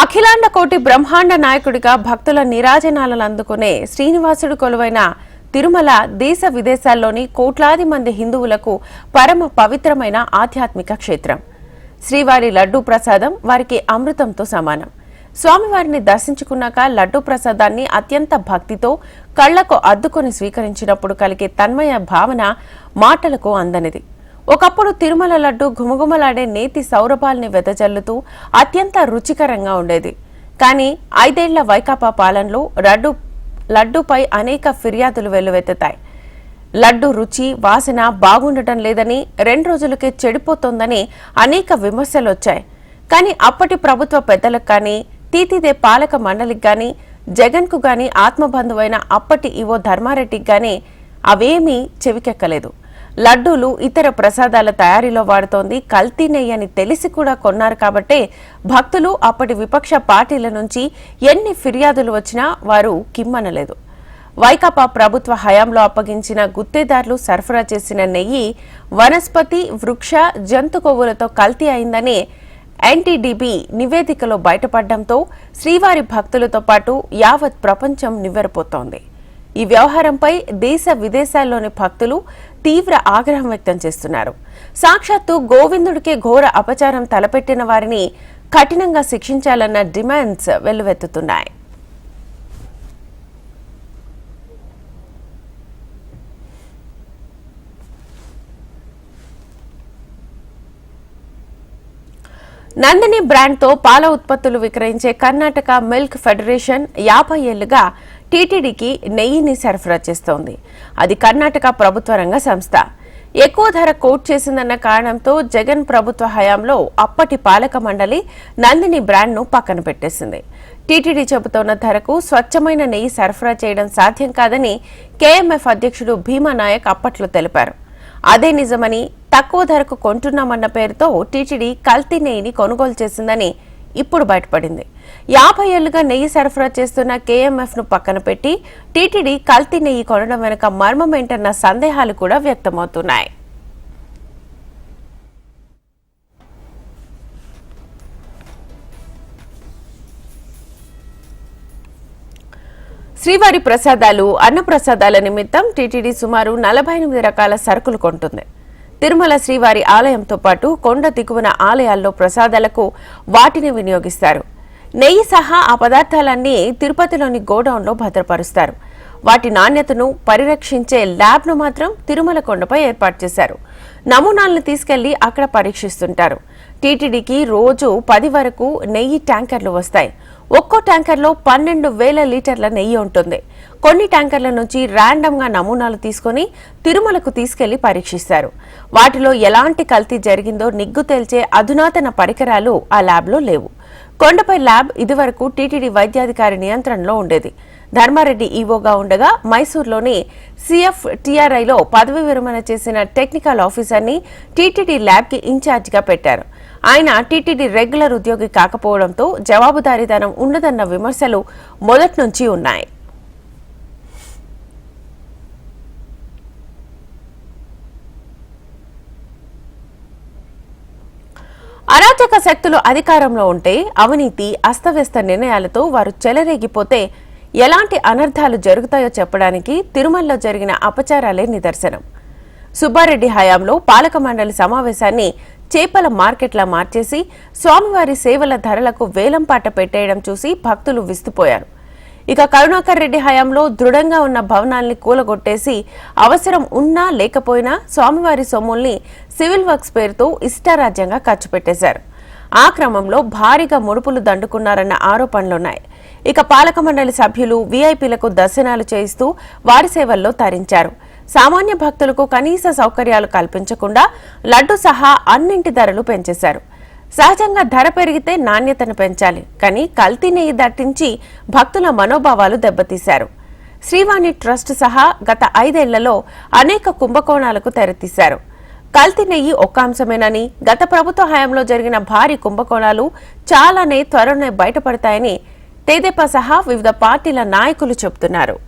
అఖిలాండ కోటి బ్రహ్మాండ నాయకుడిగా భక్తుల నిరాజనాలను అందుకునే శ్రీనివాసుడు కొలువైన తిరుమల దేశ విదేశాల్లోని కోట్లాది మంది హిందువులకు పరమ పవిత్రమైన ఆధ్యాత్మిక క్షేత్రం. శ్రీవారి లడ్డూ ప్రసాదం వారికి అమృతంతో సమానం. స్వామివారిని దర్శించుకున్నాక లడ్డూ ప్రసాదాన్ని అత్యంత భక్తితో కళ్ళకు అద్దుకొని స్వీకరించినప్పుడు కలిగే తన్మయ భావన మాటలకు అందనిది. ఒకప్పుడు తిరుమల లడ్డు ఘుమఘుమలాడే నేతి సౌరభాల్ని వెదజల్లుతూ అత్యంత రుచికరంగా ఉండేది. కానీ ఐదేళ్ళ వైకాపా పాలనలో లడ్డు లడ్డుపై అనేక ఫిర్యాదులు వెల్లువెత్తుతాయి. లడ్డు రుచి వాసన బాగుండటం లేదని రెండు రోజులకే చెడిపోతోందని అనేక విమర్శలు వచ్చాయి కానీ అప్పటి ప్రభుత్వ పెద్దలకు కానీ తీతిదే పాలక మండలికి కానీ జగన్కు కానీ ఆత్మబంధువైన అప్పటి ఇవో ధర్మారెడ్డికి కానీ అవేమీ చెవికెక్కలేదు. లడ్డూలు ఇతర ప్రసాదాల తయారీలో వాడుతోంది. కల్తీ నెయ్యి అని తెలిసి కూడా కొన్నారు కాబట్టే భక్తులు అప్పటి విపక్ష పార్టీల నుంచి ఎన్ని ఫిర్యాదులు వచ్చినా వారు కిమ్మనలేదు. వైకాపా ప్రభుత్వ హయాంలో అప్పగించిన గుత్తేదారులు సరఫరా చేసిన నెయ్యి వనస్పతి వృక్ష జంతు కొవ్వులతో కల్తీ అయిందని ఎన్టీడీబీ నివేదికలో బయటపడడంతో శ్రీవారి భక్తులతో పాటు యావత్ ప్రపంచం నివ్వెరపోతోంది. ఈ వ్యవహారంపై దేశ విదేశాల్లోని భక్తులు తీవ్ర ఆగ్రహం వ్యక్తం చేస్తున్నారు. సాక్షాత్తు గోవిందుడికే ఘోర అపచారం తలపెట్టిన వారిని కఠినంగా శిక్షించాలన్న డిమాండ్స్ వెల్లువెత్తుతున్నాయి. నందిని బ్రాండ్తో పాల ఉత్పత్తులు విక్రయించే కర్ణాటక మిల్క్ ఫెడరేషన్ యాభై ఏళ్ళుగా టీటీడీకి నెయ్యిని సరఫరా చేస్తోంది. అది కర్ణాటక ప్రభుత్వ రంగ సంస్థ. ఎక్కువ ధర కోట్ చేసిందన్న కారణంతో జగన్ ప్రభుత్వ హయాంలో అప్పటి పాలక మండలి నందిని బ్రాండ్ను పక్కన పెట్టేసింది. టీటీడీ చెబుతోన్న ధరకు స్వచ్ఛమైన నెయ్యి సరఫరా చేయడం సాధ్యం కాదని కేఎంఎఫ్ అధ్యక్షుడు భీమా నాయక్ అప్పట్లో తెలిపారు. అదే నిజమని తక్కువ ధరకు కొంటున్నామన్న పేరుతో టీటీడీ కల్తీ నెయ్యిని కొనుగోలు చేసిందని ఇప్పుడు బయటపడింది. యాభై ఏళ్ళుగా నెయ్యి సరఫరా చేస్తున్న కేఎంఎఫ్ను పక్కన పెట్టి టీటీడీ కల్తీ నెయ్యి కొనడం వెనుక మర్మం ఏంటన్న సందేహాలు కూడా వ్యక్తమవుతున్నాయి. శ్రీవారి ప్రసాదాలు అన్న ప్రసాదాల నిమిత్తం టీటీడీ సుమారు నలభై ఎనిమిది రకాల సరుకులు కొంటుంది. తిరుమల శ్రీవారి ఆలయంతో పాటు కొండ దిగువన ఆలయాల్లో ప్రసాదాలకు వాటిని వినియోగిస్తారు. నెయ్యి సహా ఆ పదార్థాలన్నీ తిరుపతిలోని గోడౌన్లో భద్రపరుస్తారు. వాటి నాణ్యతను పరిరక్షించే ల్యాబ్ను మాత్రం తిరుమల కొండపై ఏర్పాటు చేశారు. నమూనాలను తీసుకెళ్ళి అక్కడ పరీక్షిస్తుంటారు. టీటీడీకి రోజు పది వరకు నెయ్యి ట్యాంకర్లు వస్తాయి. ఒక్కో ట్యాంకర్లో పన్నెండు వేల లీటర్ల నెయ్యి ఉంటుంది. కొన్ని ట్యాంకర్ల నుంచి ర్యాండమ్గా నమూనాలు తీసుకొని తిరుమలకు తీసుకెళ్ళి పరీక్షిస్తారు. వాటిలో ఎలాంటి కల్తీ జరిగిందో నిగ్గు తేల్చే అధునాతన పరికరాలు ఆ ల్యాబ్లో లేవు. కొండపై ల్యాబ్ ఇదివరకు టీటీడీ వైద్యాధికారి నియంత్రణలో ఉండేది. ధర్మారెడ్డి ఈవోగా ఉండగా మైసూర్లోని సిఎఫ్ టీఆర్ఐలో పదవి విరమణ చేసిన టెక్నికల్ ఆఫీసర్ని టీటీడీ ల్యాబ్కి ఇన్ఛార్జిగా పెట్టారు. ఆయన టీటీడీ రెగ్యులర్ ఉద్యోగి కాకపోవడంతో జవాబుదారీతనం ఉండదన్న విమర్శలు మొదటి నుంచి ఉన్నాయి. అరాచక శక్తులు అధికారంలో ఉంటే అవినీతి అస్తవ్యస్త నిర్ణయాలతో వారు చెలరేగిపోతే ఎలాంటి అనర్థాలు జరుగుతాయో చెప్పడానికి తిరుమలలో జరిగిన అపచారాలే నిదర్శనం. సుబ్బారెడ్డి హయాంలో పాలక మండలి సమావేశాన్ని చేపల మార్కెట్లా మార్చేసి స్వామివారి సేవల ధరలకు వేలంపాట పెట్టేయడం చూసి భక్తులు విస్తుపోయారు. ఇక కరుణాకర్ రెడ్డి హయాంలో దృఢంగా ఉన్న భవనాల్ని కూలగొట్టేసి అవసరం ఉన్నా లేకపోయినా స్వామివారి సొమ్ముల్ని సివిల్ వర్క్స్ పేరుతో ఇష్టారాజ్యంగా ఖర్చు పెట్టేశారు. ఆ క్రమంలో భారీగా ముడుపులు దండుకున్నారన్న ఆరోపణలున్నాయి. ఇక పాలక మండలి సభ్యులు వీఐపీలకు దర్శనాలు చేయిస్తూ వారి సేవల్లో తరించారు. సామాన్య భక్తులకు కనీస సౌకర్యాలు కల్పించకుండా లడ్డు సహా అన్నింటి ధరలు పెంచేశారు. సహజంగా ధర పెరిగితే నాణ్యతను పెంచాలి. కానీ కల్తీ నెయ్యి దట్టించి భక్తుల మనోభావాలు దెబ్బతీశారు. శ్రీవాణి ట్రస్ట్ సహా గత ఐదేళ్ళలో అనేక కుంభకోణాలకు తెరతీశారు. కల్తీ నెయ్యి ఒక్క అంశమేనని గత ప్రభుత్వ హయాంలో జరిగిన భారీ కుంభకోణాలు చాలానే త్వరనే బయటపడతాయని తెదేపా సహా వివిధ పార్టీల నాయకులు చెబుతున్నారు.